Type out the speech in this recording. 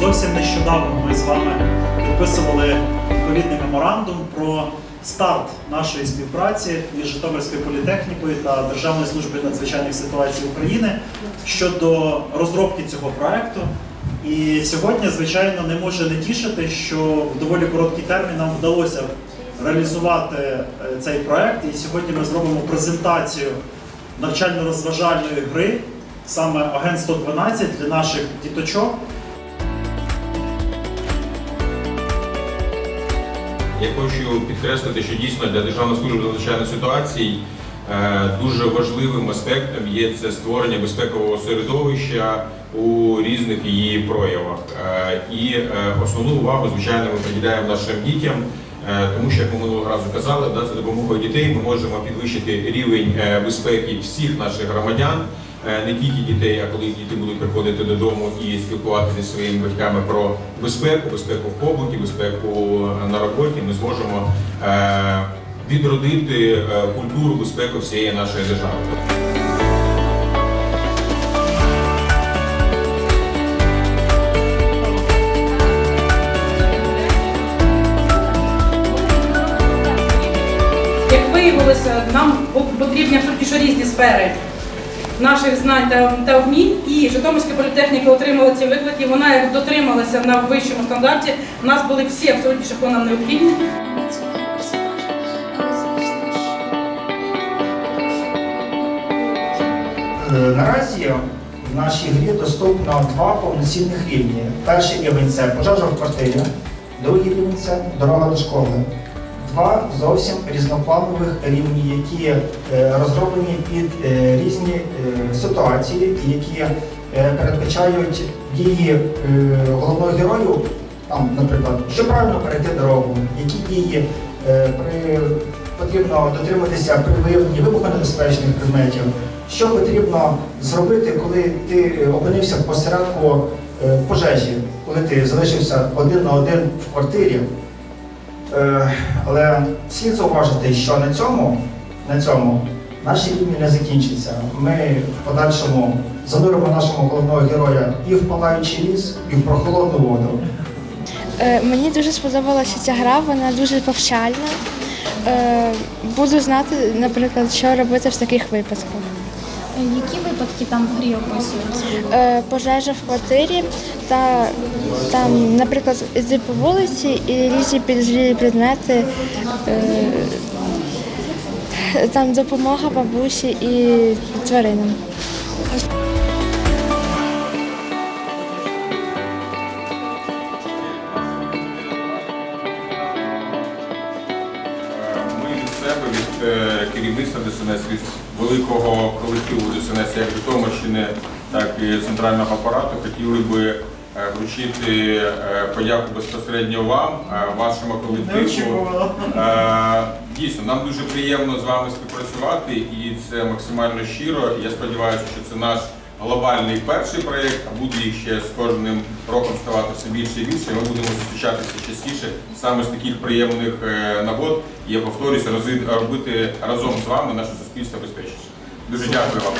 Зовсім нещодавно ми з вами підписували відповідний меморандум про старт нашої співпраці між Житомирською політехнікою та Державною службою надзвичайних ситуацій України щодо розробки цього проекту. І сьогодні, звичайно, не може не тішити, що в доволі короткий термін нам вдалося реалізувати е, цей проект. І сьогодні ми зробимо презентацію навчально-розважальної гри, саме Агент 112 для наших діточок. Я хочу підкреслити, що дійсно для Державної служби з ситуацій е, дуже важливим аспектом є це створення безпекового середовища у різних її проявах. Е, І е, основну увагу, звичайно, ми приділяємо нашим дітям, тому що, як ми минулого разу казали, да, за допомогою дітей ми можемо підвищити рівень безпеки всіх наших громадян. Е, Не тільки дітей, а коли діти будуть приходити додому і спілкуватися зі своїми батьками про безпеку, безпеку в побуті, безпеку на роботі, ми зможемо е, відродити е, культуру безпеки всієї нашої держави. Як виявилося, нам потрібні абсолютно різні сфери наших знань та, та вмінь, і Житомирська політехніка отримала ці виклики. Вона як дотрималася на вищому стандарті. У нас були всі абсолютно, що нам необхідні. Е, Наразі в нашій грі доступно два повноцінних рівні. Перший рівень це пожежа в квартирі, другий рівень це дорога до школи. Два зовсім різнопланових рівні, які е, розроблені під е, різні е, ситуації, які передбачають дії головного герою, там, наприклад, що правильно перейти дорогу, які дії при потрібно дотриматися при виявленні вибухонебезпечних предметів. Що потрібно зробити, коли ти опинився в посередку пожежі, коли ти залишився один на один в квартирі? Е, Але слід зауважити, що на цьому, на цьому наші рівні не закінчаться. Ми в подальшому зануримо нашого головного героя і в палаючий ліс, і в прохолодну воду. Е, Мені дуже сподобалася ця гра, вона дуже повчальна. Е, Буду знати, наприклад, що робити в таких випадках. Які випадки там в грі описуються? Пожежа в квартирі та там, наприклад, йти по вулиці і різні підозрілі предмети. е, Там допомога бабусі і тваринам. Себе, від е, керівництва ДСНС, від великого колективу ДСНС, як Житомирщини, так і центрального апарату, хотіли би вручити е, подяку безпосередньо вам, е, вашому колективу. Е, Дійсно, нам дуже приємно з вами співпрацювати, і це максимально щиро. Я сподіваюся, що це наш глобальний перший проєкт, а буде їх ще з кожним роком ставати все більше і більше. Ми будемо зустрічатися частіше саме з таких приємних е, нагод. І я повторюся, робити разом з вами наше суспільство безпечніше. Дуже дякую вам.